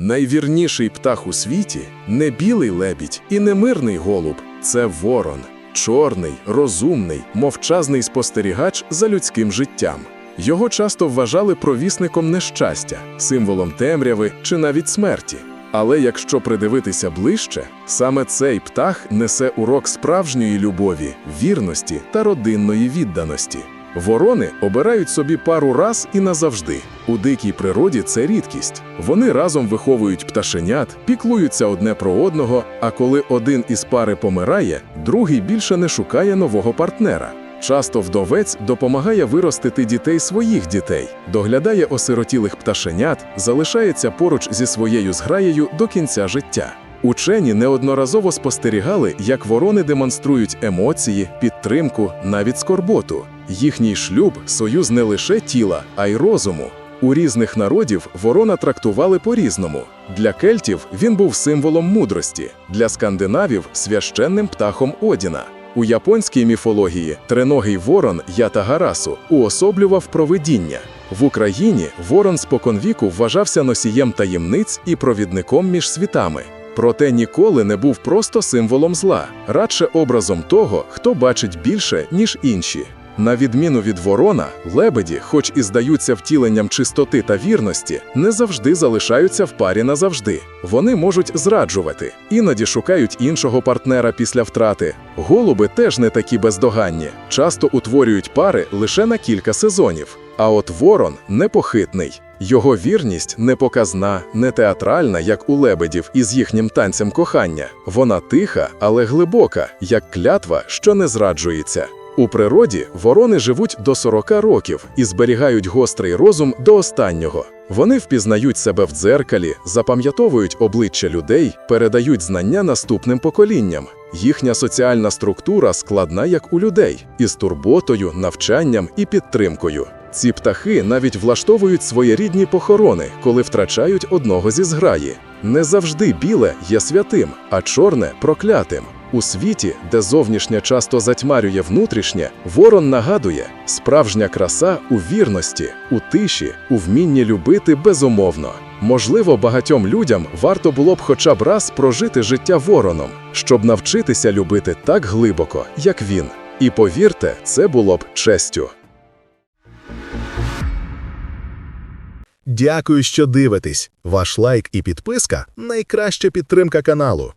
Найвірніший птах у світі не білий лебідь і не мирний голуб, це ворон. Чорний, розумний, мовчазний спостерігач за людським життям. Його часто вважали провісником нещастя, символом темряви чи навіть смерті. Але якщо придивитися ближче, саме цей птах несе урок справжньої любові, вірності та родинної відданості. Ворони обирають собі пару раз і назавжди. У дикій природі це рідкість. Вони разом виховують пташенят, піклуються одне про одного, а коли один із пари помирає, другий більше не шукає нового партнера. Часто вдовець допомагає виростити дітей своїх дітей, доглядає осиротілих пташенят, залишається поруч зі своєю зграєю до кінця життя. Учені неодноразово спостерігали, як ворони демонструють емоції, підтримку, навіть скорботу. Їхній шлюб союз не лише тіла, а й розуму. У різних народів ворона трактували по-різному. Для кельтів він був символом мудрості, для скандинавів священним птахом Одіна. У японській міфології треногий ворон Ятагарасу уособлював провидіння. В Україні ворон споконвіку вважався носієм таємниць і провідником між світами. Проте ніколи не був просто символом зла, радше образом того, хто бачить більше, ніж інші. На відміну від ворона, лебеді, хоч і здаються втіленням чистоти та вірності, не завжди залишаються в парі назавжди. Вони можуть зраджувати, іноді шукають іншого партнера після втрати. Голуби теж не такі бездоганні, часто утворюють пари лише на кілька сезонів. А от ворон непохитний. Його вірність не показна, не театральна, як у лебедів із їхнім танцем кохання. Вона тиха, але глибока, як клятва, що не зраджується. У природі ворони живуть до 40 років і зберігають гострий розум до останнього. Вони впізнають себе в дзеркалі, запам'ятовують обличчя людей, передають знання наступним поколінням. Їхня соціальна структура складна, як у людей, із турботою, навчанням і підтримкою. Ці птахи навіть влаштовують своєрідні похорони, коли втрачають одного зі зграї. Не завжди біле є святим, а чорне проклятим. У світі, де зовнішнє часто затьмарює внутрішнє, ворон нагадує справжня краса у вірності, у тиші, у вмінні любити безумовно. Можливо, багатьом людям варто було б хоча б раз прожити життя вороном, щоб навчитися любити так глибоко, як він. І повірте, це було б честю. Дякую, що дивитесь. Ваш лайк і підписка найкраща підтримка каналу.